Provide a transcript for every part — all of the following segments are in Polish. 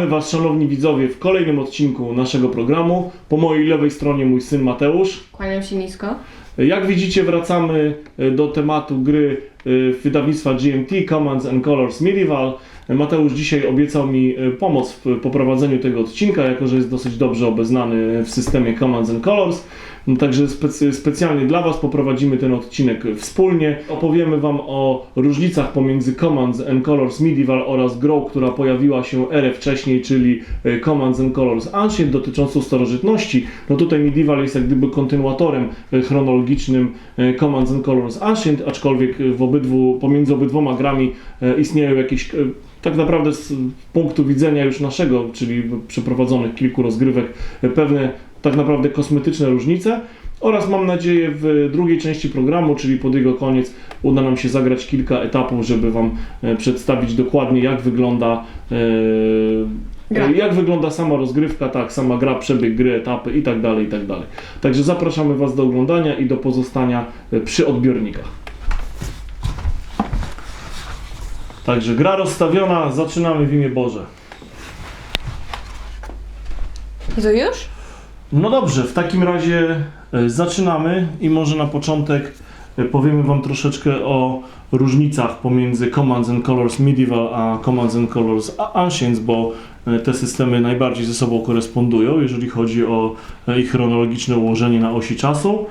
Witamy Was, szanowni widzowie, w kolejnym odcinku naszego programu. Po mojej lewej stronie mój syn Mateusz. Kłaniam się nisko. Jak widzicie, wracamy e, do tematu gry e, wydawnictwa GMT Commands and Colors Medieval. Mateusz dzisiaj obiecał mi e, pomoc w poprowadzeniu tego odcinka, jako że jest dosyć dobrze obeznany w systemie Commands and Colors. No, Także specjalnie dla Was poprowadzimy ten odcinek wspólnie. Opowiemy Wam o różnicach pomiędzy Commands and Colors Medieval oraz grą, która pojawiła się erę wcześniej, czyli e, Commands and Colors Ancient dotyczącą starożytności. No tutaj Medieval jest jak gdyby kontynuatorem e, chronologicznym e, Commands and Colors Ancient, aczkolwiek w obydwu, pomiędzy obydwoma grami istnieją jakieś tak naprawdę z punktu widzenia już naszego, czyli przeprowadzonych kilku rozgrywek, pewne tak naprawdę kosmetyczne różnice. Oraz mam nadzieję w drugiej części programu, czyli pod jego koniec, uda nam się zagrać kilka etapów, żeby Wam e, przedstawić dokładnie, jak wygląda, e, Gra. e, jak wygląda sama rozgrywka, tak, sama gra, przebieg gry, etapy i tak dalej, i tak dalej. Także zapraszamy Was do oglądania i do pozostania przy odbiornikach. Także gra rozstawiona, zaczynamy w imię Boże. To już? No dobrze, w takim razie e, zaczynamy i może na początek e, powiemy Wam troszeczkę o różnicach pomiędzy Commands and Colors Medieval a Commands and Colors Ancients, bo e, te systemy najbardziej ze sobą korespondują, jeżeli chodzi o ich chronologiczne ułożenie na osi czasu.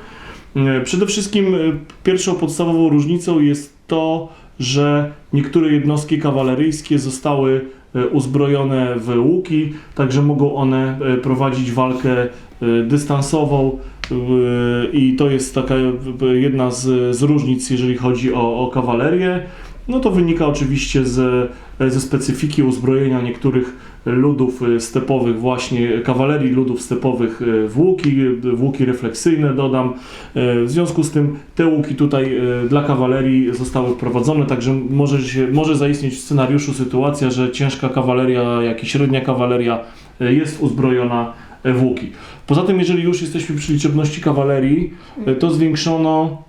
Przede wszystkim pierwszą podstawową różnicą jest to, że niektóre jednostki kawaleryjskie zostały uzbrojone w łuki, także mogą one e, prowadzić walkę e, dystansową e, i to jest taka e, jedna z, z różnic, jeżeli chodzi o, o kawalerię. No to wynika oczywiście z, ze specyfiki uzbrojenia niektórych ludów e, stepowych, właśnie kawalerii ludów stepowych e, w łuki, w łuki refleksyjne dodam. E, W związku z tym te łuki tutaj e, dla kawalerii zostały wprowadzone, także może, się, może zaistnieć w scenariuszu sytuacja, że ciężka kawaleria, jak i średnia kawaleria e, jest uzbrojona e, w łuki. Poza tym, jeżeli już jesteśmy przy liczebności kawalerii, e, to zwiększono.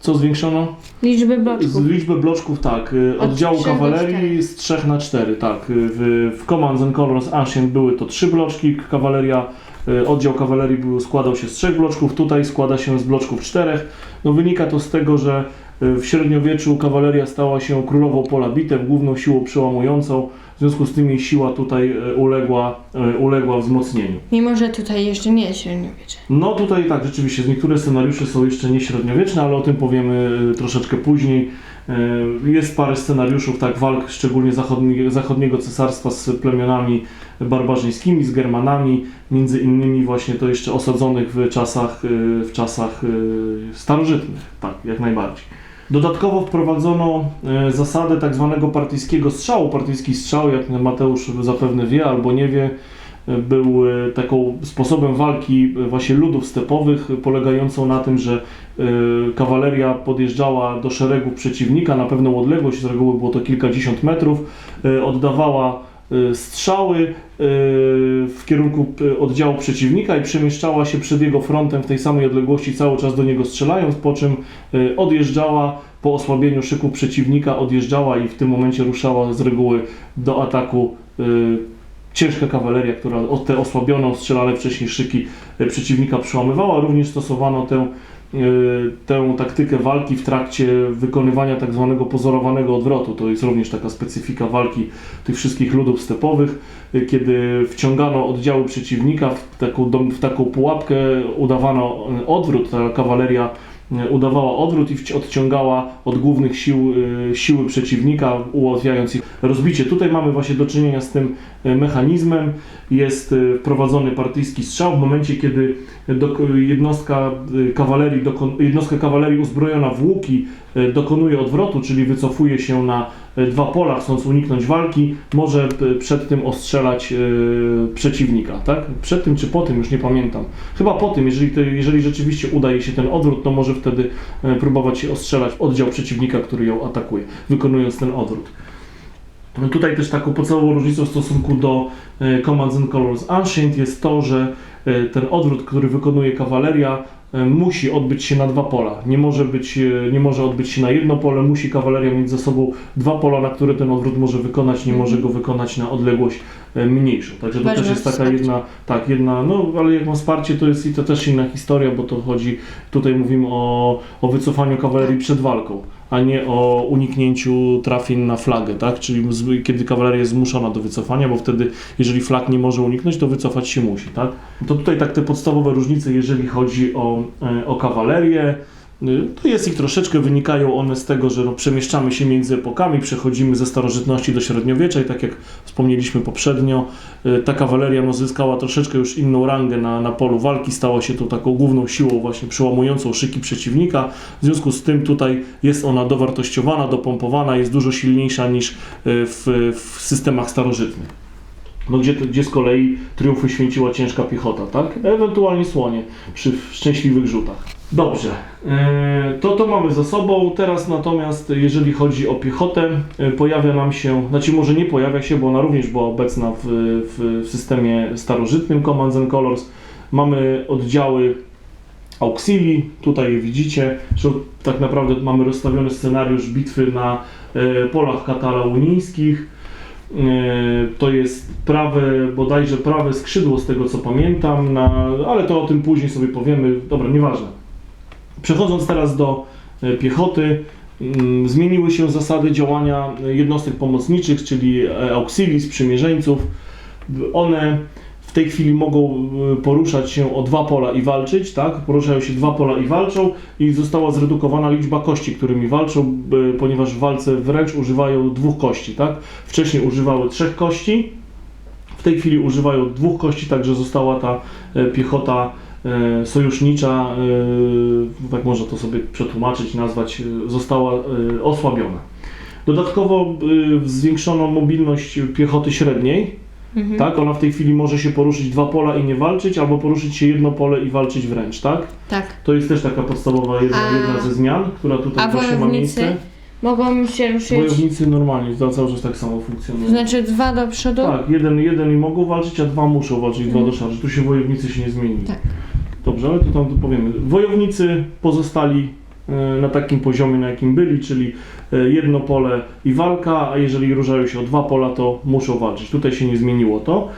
Co zwiększono? Liczby bloczków. Z liczby bloczków, tak. y, Od Oddziału kawalerii z 3 na 4, tak. Y, W, w Commands and Colors Ancient były to 3 bloczki, kawaleria, y, oddział kawalerii był, składał się z 3 bloczków, tutaj składa się z bloczków 4. No wynika to z tego, że w średniowieczu kawaleria stała się królową pola bitew, główną siłą przełamującą, w związku z tym jej siła tutaj y, uległa, y, uległa wzmocnieniu. Mimo, że tutaj jeszcze nie jest średniowiecze. No tutaj tak, rzeczywiście, niektóre scenariusze są jeszcze nie średniowieczne, ale o tym powiemy y, troszeczkę później. Jest parę scenariuszów, tak, walk szczególnie zachodni, zachodniego cesarstwa z plemionami barbarzyńskimi, z Germanami, między innymi właśnie to jeszcze osadzonych w czasach, w czasach starożytnych, tak, jak najbardziej. Dodatkowo wprowadzono e, zasadę tak zwanego partyjskiego strzału. Partyjski strzał, jak Mateusz zapewne wie albo nie wie, e, był e, taką sposobem walki właśnie ludów stepowych, polegającą na tym, że kawaleria podjeżdżała do szeregu przeciwnika na pewną odległość, z reguły było to kilkadziesiąt metrów, oddawała strzały e, w kierunku e, oddziału przeciwnika i przemieszczała się przed jego frontem w tej samej odległości, cały czas do niego strzelając, po czym odjeżdżała po osłabieniu szyku przeciwnika, odjeżdżała i w tym momencie ruszała z reguły do ataku ciężka kawaleria, która o te osłabione, ostrzelane wcześniej szyki przeciwnika przełamywała. Również stosowano tę, tę taktykę walki w trakcie wykonywania tak zwanego pozorowanego odwrotu. To jest również taka specyfika walki tych wszystkich ludów stepowych, e, kiedy wciągano oddziały przeciwnika w taką, w taką pułapkę, udawano e, odwrót, ta kawaleria e, udawała odwrót i odciągała od głównych sił e, siły przeciwnika, ułatwiając ich rozbicie. Tutaj mamy właśnie do czynienia z tym e, mechanizmem. Jest e, wprowadzony partyjski strzał w momencie, kiedy jednostka e, kawalerii, jednostka kawalerii uzbrojona w łuki e, dokonuje odwrotu, czyli wycofuje się na e, dwa pola, chcąc uniknąć walki, może e, przed tym ostrzelać e, przeciwnika, tak? Przed tym czy po tym, już nie pamiętam. Chyba po tym, jeżeli, to, jeżeli rzeczywiście udaje się ten odwrót, to może wtedy e, próbować ostrzelać oddział przeciwnika, który ją atakuje, wykonując ten odwrót. No Tutaj też taką podstawową różnicą w stosunku do e, Commands and Colors Ancient jest to, że e, ten odwrót, który wykonuje kawaleria, e, musi odbyć się na dwa pola. Nie może, być, e, nie może odbyć się na jedno pole, musi kawaleria mieć ze sobą dwa pola, na które ten odwrót może wykonać, nie może go wykonać na odległość e, mniejszą. Także to też jest taka wsparcie. jedna, tak, jedna, no ale jak ma wsparcie, to jest i to też inna historia, bo to chodzi, tutaj mówimy o, o wycofaniu kawalerii przed walką, a nie o uniknięciu trafień na flagę, tak? Czyli kiedy kawaleria jest zmuszona do wycofania, bo wtedy, jeżeli flag nie może uniknąć, to wycofać się musi, tak? To tutaj tak te podstawowe różnice, jeżeli chodzi o, e, o kawalerię. Y, To jest ich troszeczkę, wynikają one z tego, że no, przemieszczamy się między epokami, przechodzimy ze starożytności do średniowiecza i tak jak wspomnieliśmy poprzednio, y, ta kawaleria no, zyskała troszeczkę już inną rangę na, na polu walki, stała się tą taką główną siłą właśnie przełamującą szyki przeciwnika. W związku z tym tutaj jest ona dowartościowana, dopompowana, jest dużo silniejsza niż y, w, w systemach starożytnych. No gdzie, gdzie z kolei triumfy święciła ciężka piechota, tak? Ewentualnie słonie przy szczęśliwych rzutach. Dobrze, e, to to mamy za sobą. Teraz natomiast, jeżeli chodzi o piechotę, e, pojawia nam się, znaczy może nie pojawia się, bo ona również była obecna w, w, systemie starożytnym Commands and Colors. Mamy oddziały auxilii, tutaj je widzicie, że tak naprawdę mamy rozstawiony scenariusz bitwy na e, polach katalonijskich. To jest prawe, bodajże prawe skrzydło z tego co pamiętam, na, ale to o tym później sobie powiemy. Dobra, nieważne. Przechodząc teraz do e, piechoty, mm, zmieniły się zasady działania jednostek pomocniczych, czyli e, auxilii, sprzymierzeńców. One w tej chwili mogą e, poruszać się o dwa pola i walczyć, tak? Poruszają się dwa pola i walczą i została zredukowana liczba kości, którymi walczą, ponieważ w walce wręcz używają dwóch kości, tak? Wcześniej używały trzech kości, w tej chwili używają dwóch kości, także została ta piechota sojusznicza, e, tak można to sobie przetłumaczyć, nazwać, e, została e, osłabiona. Dodatkowo e, zwiększono mobilność piechoty średniej, Mhm. tak? Ona w tej chwili może się poruszyć dwa pola i nie walczyć, albo poruszyć się jedno pole i walczyć wręcz, tak? Tak. To jest też taka podstawowa jedna, A- jedna ze zmian, która tutaj właśnie ma miejsce. Mogą się ruszyć, Wojownicy normalnie, to cały czas tak samo to funkcjonuje. znaczy dwa do przodu? Tak, jeden, jeden i mogą walczyć, a dwa muszą walczyć, dwa do szarży. Tu się wojownicy się nie zmienili. Tak. Dobrze, ale to tam powiemy. Wojownicy pozostali e, na takim poziomie, na jakim byli, czyli e, jedno pole i walka, a jeżeli ruszają się o dwa pola, to muszą walczyć. Tutaj się nie zmieniło to.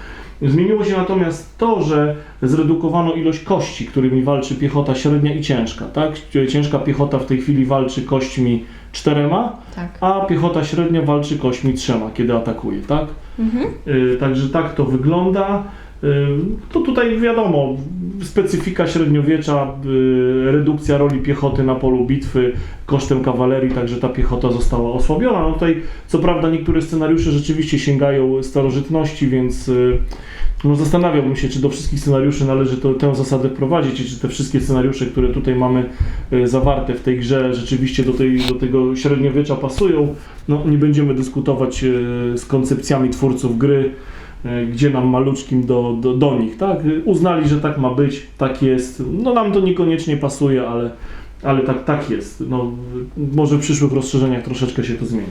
Zmieniło się natomiast to, że zredukowano ilość kości, którymi walczy piechota średnia i ciężka. Tak? Ciężka piechota w tej chwili walczy kośćmi czterema, Tak. a piechota średnia walczy kośćmi trzema, kiedy atakuje. Tak? Mhm. Y, Także tak to wygląda. Y, To tutaj wiadomo, specyfika średniowiecza, y, redukcja roli piechoty na polu bitwy kosztem kawalerii, także ta piechota została osłabiona. No tutaj co prawda niektóre scenariusze rzeczywiście sięgają starożytności, więc y, no zastanawiałbym się, czy do wszystkich scenariuszy należy to, tę zasadę wprowadzić i czy te wszystkie scenariusze, które tutaj mamy y, zawarte w tej grze rzeczywiście do, tej, do tego średniowiecza pasują. No nie będziemy dyskutować z koncepcjami twórców gry, gdzie nam maluczkim do, do, do nich, tak? Uznali, że tak ma być, tak jest. No nam to niekoniecznie pasuje, ale, ale tak, tak jest. No, może w przyszłych rozszerzeniach troszeczkę się to zmieni.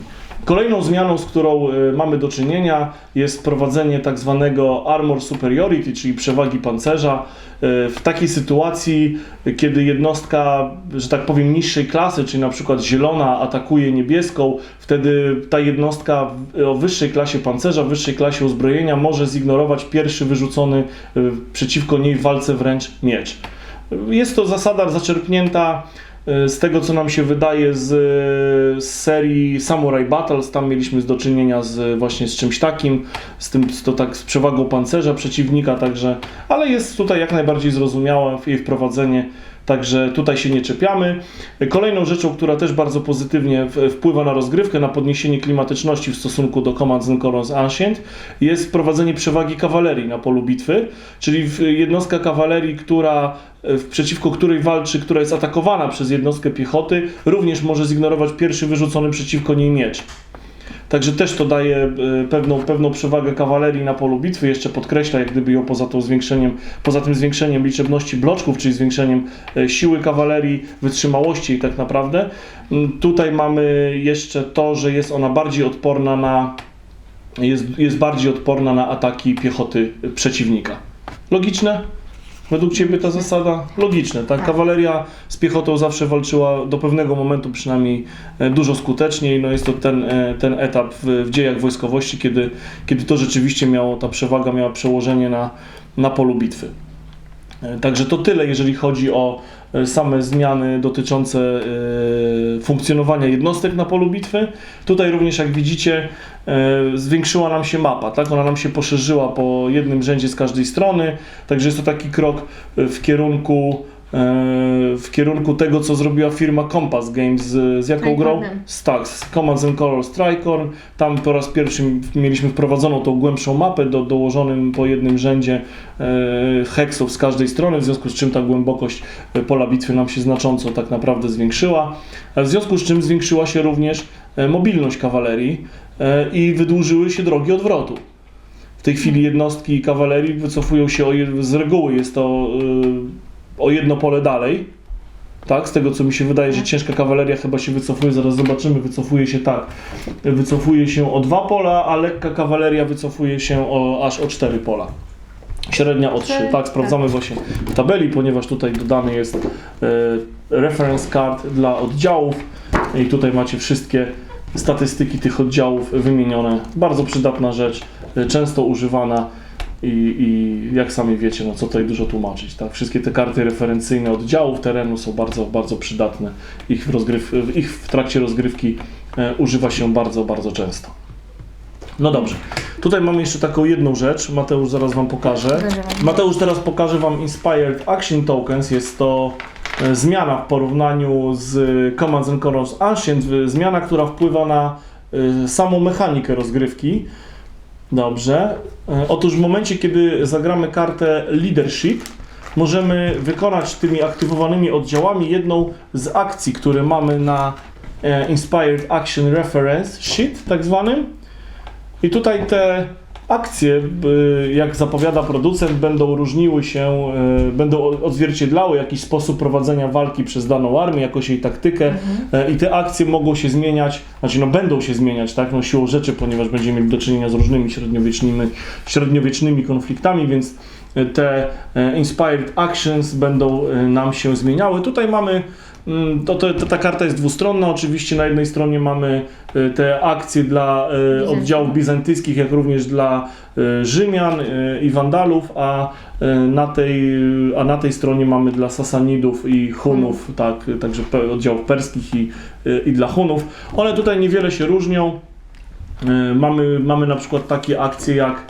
Kolejną zmianą, z którą y, mamy do czynienia, jest wprowadzenie tak zwanego armor superiority, czyli przewagi pancerza. Y, W takiej sytuacji, kiedy jednostka, że tak powiem, niższej klasy, czyli na przykład zielona atakuje niebieską, wtedy ta jednostka o wyższej klasie pancerza, wyższej klasie uzbrojenia może zignorować pierwszy wyrzucony y, przeciwko niej w walce wręcz miecz. Jest to zasada zaczerpnięta z tego, co nam się wydaje z, z serii Samurai Battles. Tam mieliśmy do czynienia z, właśnie z czymś takim, z tym to tak, z przewagą pancerza przeciwnika, także, ale jest tutaj jak najbardziej zrozumiałe jej wprowadzenie. Także tutaj się nie czepiamy. Kolejną rzeczą, która też bardzo pozytywnie wpływa na rozgrywkę, na podniesienie klimatyczności w stosunku do Command and Ancient, jest wprowadzenie przewagi kawalerii na polu bitwy, czyli jednostka kawalerii, która e, przeciwko której walczy, która jest atakowana przez jednostkę piechoty, również może zignorować pierwszy wyrzucony przeciwko niej miecz. Także też to daje e, pewną, pewną przewagę kawalerii na polu bitwy, jeszcze podkreśla jak gdyby ją poza, tą zwiększeniem, poza tym zwiększeniem liczebności bloczków, czyli zwiększeniem e, siły kawalerii, wytrzymałości i tak naprawdę. Mm, Tutaj mamy jeszcze to, że jest ona bardziej odporna na jest, jest bardziej odporna na ataki piechoty przeciwnika. Logiczne? Według Ciebie ta zasada logiczna, tak? Kawaleria z piechotą zawsze walczyła do pewnego momentu przynajmniej e, dużo skuteczniej. No jest to ten, e, ten etap w, dziejach wojskowości, kiedy, kiedy to rzeczywiście miało, ta przewaga miała przełożenie na, na polu bitwy. E, Także to tyle, jeżeli chodzi o same zmiany dotyczące e, funkcjonowania jednostek na polu bitwy. Tutaj również, jak widzicie, e, zwiększyła nam się mapa, tak? Ona nam się poszerzyła po jednym rzędzie z każdej strony, także jest to taki krok e, w kierunku e, w kierunku tego, co zrobiła firma Compass Games z, z jaką grą? Tricornem. Z, tak, z Commands and Colors Tricorn. Tam po raz pierwszy mieliśmy wprowadzoną tą głębszą mapę do dołożonym po jednym rzędzie e, heksów z każdej strony, w związku z czym ta głębokość e, pola bitwy nam się znacząco tak naprawdę zwiększyła. E, W związku z czym zwiększyła się również e, mobilność kawalerii e, i wydłużyły się drogi odwrotu. W tej chwili jednostki kawalerii wycofują się z reguły jest to e, o jedno pole dalej. Tak, z tego co mi się wydaje, że Tak. ciężka kawaleria chyba się wycofuje, zaraz zobaczymy, wycofuje się tak. Wycofuje się o dwa pola, a lekka kawaleria wycofuje się o, aż o cztery pola. Średnia o trzy. Cztery, Tak, sprawdzamy właśnie w tabeli, ponieważ tutaj dodany jest e, reference card dla oddziałów i tutaj macie wszystkie statystyki tych oddziałów wymienione. Bardzo przydatna rzecz, e, często używana i, i jak sami wiecie, no co tutaj dużo tłumaczyć, tak? Wszystkie te karty referencyjne oddziałów terenu są bardzo, bardzo przydatne. Ich w, rozgryw, ich w trakcie rozgrywki e, używa się bardzo, bardzo często. No dobrze. Tutaj mamy jeszcze taką jedną rzecz. Mateusz zaraz Wam pokaże. Mateusz teraz pokaże Wam Inspired Action Tokens. Jest to e, zmiana w porównaniu z Commands and Colors Ancient. Zmiana, która wpływa na e, samą mechanikę rozgrywki. Dobrze. E, Otóż w momencie, kiedy zagramy kartę Leadership, możemy wykonać tymi aktywowanymi oddziałami jedną z akcji, które mamy na e, Inspired Action Reference Sheet, tak zwanym. I tutaj te akcje, y, jak zapowiada producent, będą różniły się, y, będą odzwierciedlały jakiś sposób prowadzenia walki przez daną armię, jakąś jej taktykę. E, i te akcje mogą się zmieniać, znaczy no będą się zmieniać, tak, no siłą rzeczy, ponieważ będziemy mieli do czynienia z różnymi średniowiecznymi, średniowiecznymi konfliktami, więc te inspired actions będą nam się zmieniały. Tutaj mamy To, to, to, ta karta jest dwustronna. Oczywiście na jednej stronie mamy e, te akcje dla Bizantyjów. oddziałów bizantyjskich, jak również dla e, Rzymian i Wandalów, a na tej, a na tej stronie mamy dla Sasanidów i Hunów, tak, także oddziałów perskich i, i dla Hunów. One tutaj niewiele się różnią. Mamy, mamy na przykład takie akcje jak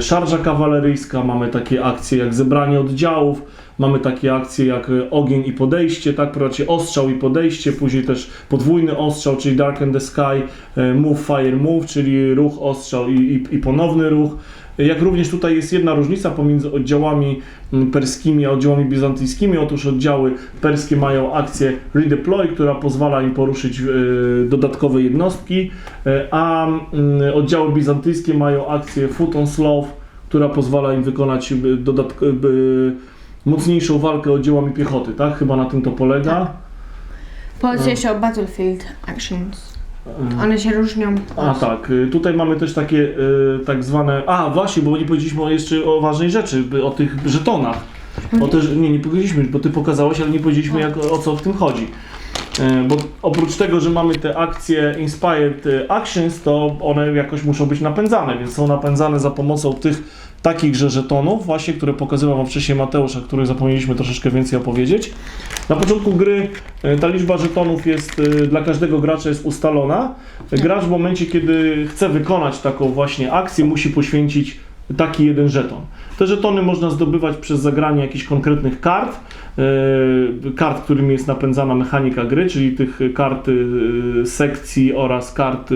szarża kawaleryjska, mamy takie akcje jak zebranie oddziałów, mamy takie akcje jak e, ogień i podejście, tak, prowadzi ostrzał i podejście, później też podwójny ostrzał, czyli Dark and the Sky, e, Move, Fire, Move, czyli ruch, ostrzał i, i, i ponowny ruch. Jak również tutaj jest jedna różnica pomiędzy oddziałami mm, perskimi a oddziałami bizantyjskimi. Otóż oddziały perskie mają akcję Redeploy, która pozwala im poruszyć e, dodatkowe jednostki, a mm, oddziały bizantyjskie mają akcję Foot on Slow, która pozwala im wykonać e, dodatk- e, mocniejszą walkę oddziałami piechoty, tak? Chyba na tym to polega. Polsce jeszcze o Battlefield Actions. E, One się różnią. A tak, y, tutaj mamy też takie y, tak zwane. A właśnie, bo nie powiedzieliśmy jeszcze o ważnej rzeczy, o tych żetonach. O te, nie, nie powiedzieliśmy, bo ty pokazałeś, ale nie powiedzieliśmy jak, o co w tym chodzi. E, Bo oprócz tego, że mamy te akcje Inspired y, Actions, to one jakoś muszą być napędzane, więc są napędzane za pomocą tych takichże żetonów, właśnie, które pokazywał Wam wcześniej Mateusz, o których zapomnieliśmy troszeczkę więcej opowiedzieć. Na początku gry e, ta liczba żetonów jest e, dla każdego gracza jest ustalona. Gracz w momencie, kiedy chce wykonać taką właśnie akcję, musi poświęcić taki jeden żeton. Te żetony można zdobywać przez zagranie jakichś konkretnych kart, e, kart, którymi jest napędzana mechanika gry, czyli tych kart e, sekcji oraz kart e,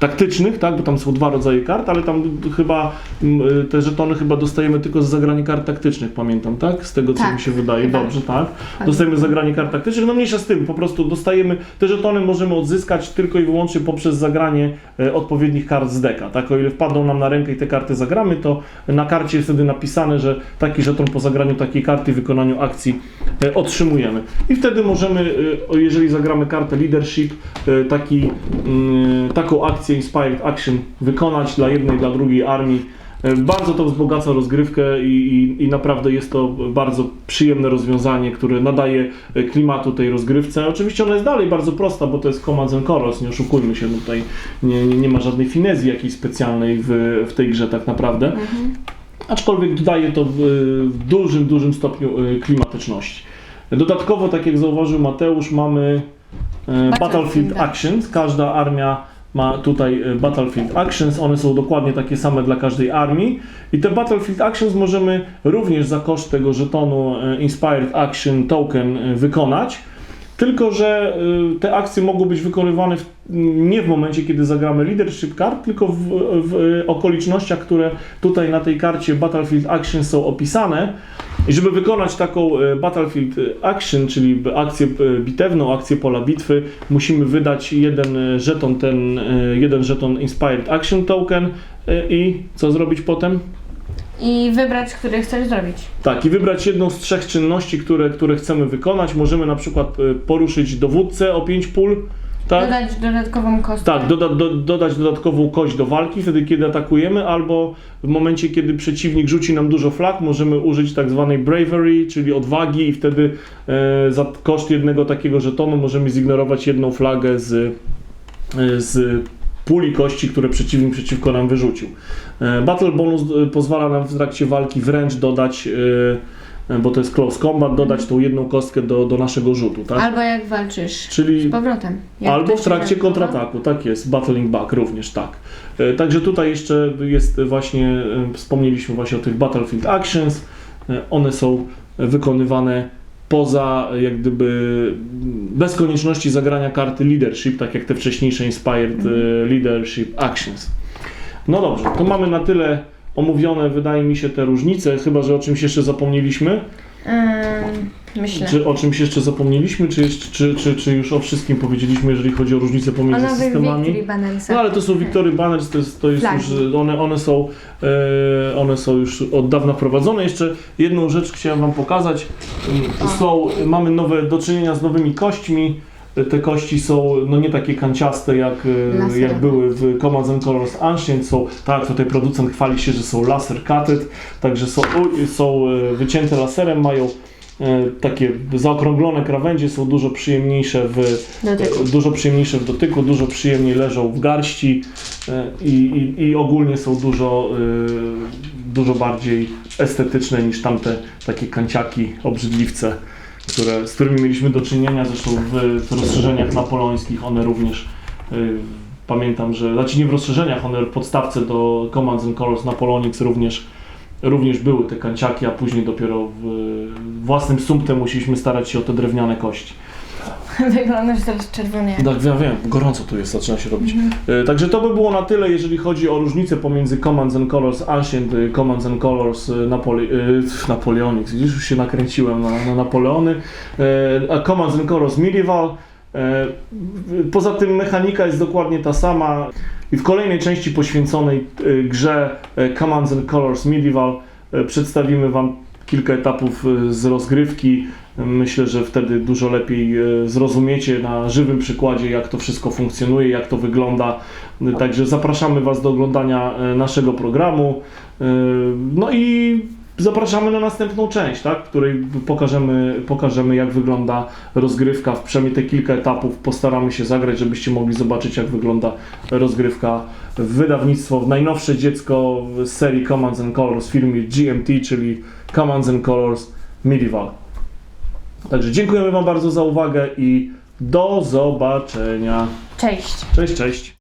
taktycznych, tak, bo tam są dwa rodzaje kart, ale tam chyba mm, te żetony chyba dostajemy tylko za zagranie kart taktycznych, pamiętam, tak? Z tego co Tak, mi się wydaje. Dobrze, tak. Dostajemy zagranie kart taktycznych, no mniejsza z tym, po prostu dostajemy, te żetony możemy odzyskać tylko i wyłącznie poprzez zagranie e, odpowiednich kart z deka, tak, o ile wpadną nam na rękę i te karty zagramy, to na karcie jest wtedy napisane, że taki żeton po zagraniu takiej karty i wykonaniu akcji e, otrzymujemy. I wtedy możemy, e, jeżeli zagramy kartę leadership, taki, mm, taką akcję Inspired Action wykonać dla jednej, dla drugiej armii, E, Bardzo to wzbogaca rozgrywkę i, i, i naprawdę jest to bardzo przyjemne rozwiązanie, które nadaje e, klimatu tej rozgrywce. Oczywiście ona jest dalej bardzo prosta, bo to jest Commands and Colors, nie oszukujmy się, no tutaj nie, nie, nie ma żadnej finezji jakiejś specjalnej w, w tej grze tak naprawdę. Aczkolwiek dodaje to w, w dużym, dużym stopniu e, klimatyczności. Dodatkowo, tak jak zauważył Mateusz, mamy Battlefield Battlefield Actions. Każda armia ma tutaj e, Battlefield Actions. One są dokładnie takie same dla każdej armii. I te Battlefield Actions możemy również za koszt tego żetonu e, Inspired Action Token e, wykonać. Tylko, że y, te akcje mogą być wykonywane w, nie w momencie, kiedy zagramy leadership card, tylko w, w y, okolicznościach, które tutaj na tej karcie Battlefield Action są opisane. I żeby wykonać taką y, Battlefield Action, czyli akcję y, bitewną, akcję pola bitwy, musimy wydać jeden żeton, ten jeden żeton Inspired Action Token i co zrobić potem? I wybrać, który chcesz zrobić. Tak, i wybrać jedną z trzech czynności, które, które chcemy wykonać. Możemy na przykład poruszyć dowódcę o 5 pól, tak? Dodać dodatkową kostkę. Tak, doda, do, dodać dodatkową kość do walki wtedy, kiedy atakujemy, albo w momencie, kiedy przeciwnik rzuci nam dużo flag, możemy użyć tak zwanej bravery, czyli odwagi i wtedy e, za koszt jednego takiego żetonu możemy zignorować jedną flagę z, e, z puli kości, które przeciwnik przeciwko nam wyrzucił. E, Battle bonus e, pozwala nam w trakcie walki wręcz dodać, e, e, bo to jest close combat, dodać tą jedną kostkę do, do naszego rzutu, tak? Albo jak walczysz Czyli z powrotem. Albo w trakcie się kontrataku, tak jest, battling back również tak. E, Także tutaj jeszcze jest właśnie, e, wspomnieliśmy właśnie o tych Battlefield Actions, E, one są wykonywane poza e, jak gdyby bez konieczności zagrania karty leadership, tak jak te wcześniejsze Inspired e, Leadership Actions. No dobrze, to mamy na tyle omówione, wydaje mi się, te różnice, chyba że o czymś jeszcze zapomnieliśmy. Ym, myślę. Czy o czymś jeszcze zapomnieliśmy, czy, jeszcze, czy, czy, czy już o wszystkim powiedzieliśmy, jeżeli chodzi o różnice O pomiędzy nowych systemami? No ale to są Victory Banners, to jest, to jest Flagi. już, one, one, są, e, one są już od dawna wprowadzone. Jeszcze jedną rzecz chciałem Wam pokazać. O. Są, mamy nowe, do czynienia z nowymi kośćmi. Te kości są no nie takie kanciaste jak, e, jak były w Commands and Colors Ancient. Są, tak, tutaj producent chwali się, że są laser cutted, także są, są e, wycięte laserem, mają e, takie zaokrąglone krawędzie, są dużo przyjemniejsze w, Dotyku. dużo przyjemniejsze w dotyku, dużo przyjemniej leżą w garści i, i, i ogólnie są dużo, dużo bardziej estetyczne niż tamte takie kanciaki, obrzydliwce, które, z którymi mieliśmy do czynienia, zresztą w, w rozszerzeniach napoleońskich one również e, pamiętam, że, znaczy nie w rozszerzeniach, one w podstawce do Commands and Colors Napoleonics również również były te kanciaki, a później dopiero w, własnym sumptem musieliśmy starać się o te drewniane kości. Wyglądasz teraz czerwony jak... Tak, ja wiem, gorąco tu jest, zaczyna się robić. E, Także to by było na tyle, jeżeli chodzi o różnicę pomiędzy Commands and Colors Ancient, e, Commands and Colors e, Napole e, Napoleonics, widzisz, już się nakręciłem na, na Napoleony, e, a Commands and Colors Medieval. E, w- Poza tym mechanika jest dokładnie ta sama. I w kolejnej części poświęconej e, grze e, Commands and Colors Medieval e, przedstawimy Wam kilka etapów e, z rozgrywki. Myślę, że wtedy dużo lepiej e, zrozumiecie na żywym przykładzie, jak to wszystko funkcjonuje, jak to wygląda. Także zapraszamy Was do oglądania e, naszego programu. No i zapraszamy na następną część, tak, w której pokażemy, pokażemy, jak wygląda rozgrywka. W przynajmniej te kilka etapów postaramy się zagrać, żebyście mogli zobaczyć, jak wygląda rozgrywka w wydawnictwo, najnowsze dziecko w serii Commands and Colors w firmie GMT, czyli Commands and Colors Medieval. Także dziękujemy Wam bardzo za uwagę i do zobaczenia. Cześć. Cześć, cześć.